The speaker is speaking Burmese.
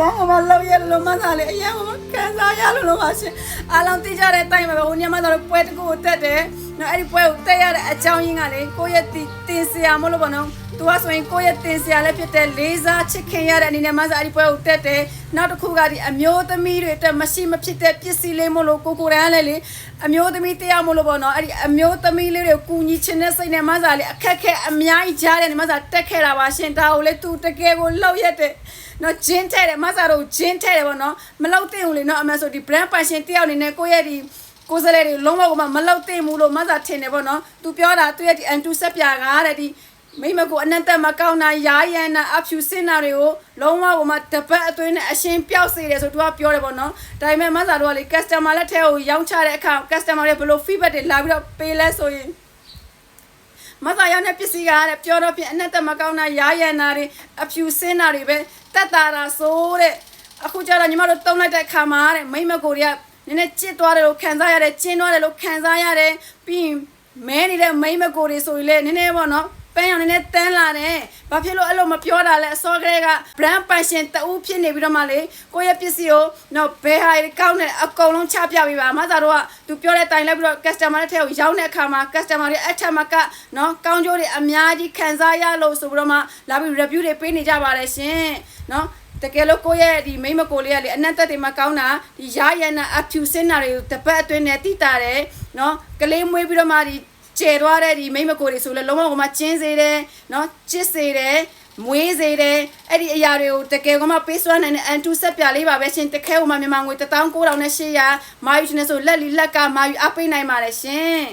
ရင်ကမလောက်ရလို့မသားလေအရင်ကမခံစားရလို့လို့ပါရှင်အားလုံးသိကြတဲ့အတိုင်းပဲဟိုညမသားတို့ပွဲတစ်ခုကိုတက်တယ် နော်အဲ့ဒီပွဲကိုတက်ရတဲ့အကြောင်းရင်းကလေကိုယ့်ရဲ့တင်စရာမလို့ပေါ့နော်သူကဆိုရင်ကိုယ့်ရဲ့တင်စရာလည်းဖြစ်တဲ့လေးစားချစ်ခင်ရတဲ့အနေနဲ့မသားအဲ့ဒီပွဲကိုတက်တယ်နောက်တစ်ခုကဒီအမျိုးသမီးတွေအတွက်မရှိမဖြစ်တဲ့ပစ္စည်းလေးမလို့ကိုကိုရန်လည်းလေအမျိုးသမီးတရားမလို့ပေါ့နော်အဲ့ဒီအမျိုးသမီးလေးတွေကိုကူညီချင်တဲ့စိတ်နဲ့မသားလေအခက်ခဲအများကြီးကြားတယ်မသားတက်ခဲ့တာပါရှင်ဒါကိုလေသူတကယ်ကိုလောက်ရက်တဲ့နော်ဂျင်းထဲတယ်မဆာတို့ဂျင်းထဲတယ်ပေါ့နော်မလောက်တင်ဘူးလေနော်အမေဆိုဒီ brand passion တယောက်အနေနဲ့ကိုယ့်ရဲ့ဒီ ကိုယ်စလဲတွေလုံးဝကမလောက်တင်ဘူးလို့မဆာထင်တယ်ပေါ့နော်သူပြောတာသူရဲ့ဒီ antu ဆက်ပြာကတဲ့ဒီမိမကိုအနက်တက်မကောင်းတာရာရန်နာအဖြူစင်နာတွေကိုလုံးဝကမတပတ်အတွင်းနဲ့အရှင်ပျောက်စေတယ်ဆိုသူကပြောတယ်ပေါ့နော်ဒါပေမဲ့မဆာတို့ကလေ customer လက်ထဲကိုရောင်းချတဲ့အခါ customer တွေဘယ်လို feedback တွေလာပြီးတော့ပေးလဲဆိုရင်မသာရောက်တဲ့ပစ္စည်းကတဲ့ပြောတော့ပြင်အနက်တမကောင်းတာရာရန်နာတွေအဖြူစင်းတာတွေပဲတက်တာတာဆိုတဲ့အခုကျတော့ညီမတို့တုံးလိုက်တဲ့ခါမှာတဲ့မိမကိုတွေက နည်းနည်းကြစ်သွားတယ်လို့ခံစားရတယ်ကျင်းသွားတယ်လို့ခံစားရတယ်ပြီးရင်မဲနေတဲ့မိမကိုတွေဆိုရင်လည်းနည်းနည်းပေါ့နော်ပန်းရောင်နည်းနည်းတန်းလာတယ်။ဘာဖြစ်လို့အဲ့လိုမပြောတာလဲအစောကလေးက brand passion တူဖြစ်နေပြီးတော့မှလေကိုယ့်ရဲ့ပစ္စည်းကိုတော့ဘယ်ဟာတွေကောင်းတယ်အကုန်လုံးချပြပေးပါ။မသားတို့ကသူပြောတဲ့တိုင်လိုက်ပြီးတော့ customer တဲ့ထဲကိုရောက်တဲ့အခါမှာ customer တွေအထက်မှာကနော်ကောင်းကျိုးတွေအများကြီးခံစားရလို့ဆိုပြီးတော့မှလာပြီး review တွေပေးနေကြပါတယ်ရှင်။နော် တကယ်လို့ကိုယ့်ရဲ့ဒီမိမကိုလေးကလေအနက်သက်တွေမှာကောင်းတာဒီရရနာအဖြူစင်းတာတွေကိုတပတ်အတွင်းနဲ့တိတာတယ်နော်ကလေးမွေးပြီးတော့မှဒီကျဲသွားတဲ့ဒီမိမကိုတွေဆိုလဲလုံးဝကမှကျင်းစေတယ်နော်ချစ်စေတယ်မွေးစေတယ်အဲ့ဒီအရာတွေကိုတကယ်ကမှပေးစွမ်းနိုင်တဲ့အန်တူဆက်ပြလေးပါပဲရှင်တခဲဟိုမှာမြန်မာငွေ19800မာယူချင်တယ်ဆိုလက်လီလက်ကမာယူအပ်ပေးနိုင်ပါတယ်ရှင်